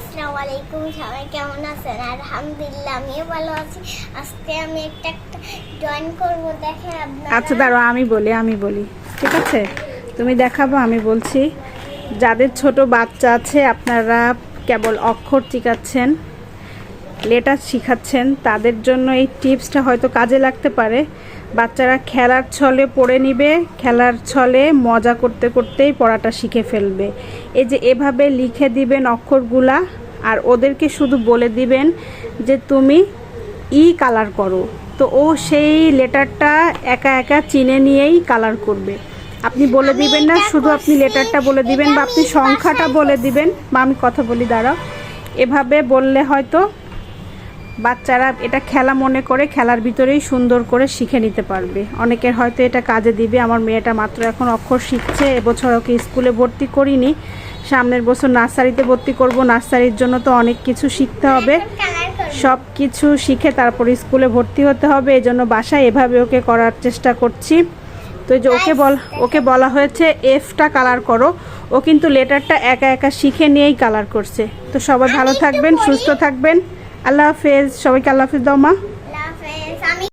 আসসালামু আলাইকুম, সবাই কেমন আছেন? আলহামদুলিল্লাহ, আমিও ভালো আছি। আজকে আমি একটা একটা জয়েন করব দেখেন আপনারা আচ্ছা দাঁড়াও, আমি বলি আমি বলি। ঠিক আছে? তুমি দেখাবো, আমি বলছি। যাদের ছোট বাচ্চা আছে, আপনারা কেবল অক্ষর শিখাচ্ছেন লেটার শিখাচ্ছেন তাদের জন্য এই টিপসটা হয়তো কাজে লাগতে পারে। বাচ্চারা খেলার ছলে পড়ে নিবে খেলার ছলে মজা করতে করতেই পড়াটা শিখে ফেলবে। এই যে এভাবে লিখে দিবেন অক্ষরগুলা আর ওদেরকে শুধু বলে দিবেন যে তুমি ই কালার করো। তো ও সেই লেটারটা একা একা চিনে নিয়েই কালার করবে। আপনি বলে দিবেন না শুধু আপনি লেটারটা বলে দিবেন বা আপনি সংখ্যাটা বলে দিবেন। বা আমি কথা বলি দাঁড়াও। এভাবে বললে হয়তো বাচ্চারা এটা খেলা মনে করে, খেলার ভিতরেই সুন্দর করে শিখে নিতে পারবে। অনেকের হয়তো এটা কাজে দিবে। আমার মেয়েটা মাত্র এখন অক্ষর শিখছে, এবছর ওকে স্কুলে ভর্তি করিনি। সামনের বছর নার্সারিতে ভর্তি করব। নার্সারির জন্য তো অনেক কিছু শিখতে হবে। সব কিছু শিখে তারপর স্কুলে ভর্তি হতে হবে। এই জন্য বাসায় এভাবে ওকে করার চেষ্টা করছি। তো যে ওকে বল, ওকে বলা হয়েছে এফটা কালার করো। ও কিন্তু লেটারটা একা একা শিখে নিয়েই কালার করছে। তো সবাই ভালো থাকবেন, সুস্থ থাকবেন। আল্লাহ হাফেজ সবাইকে আল্লাহ হাফেজ দাও মা।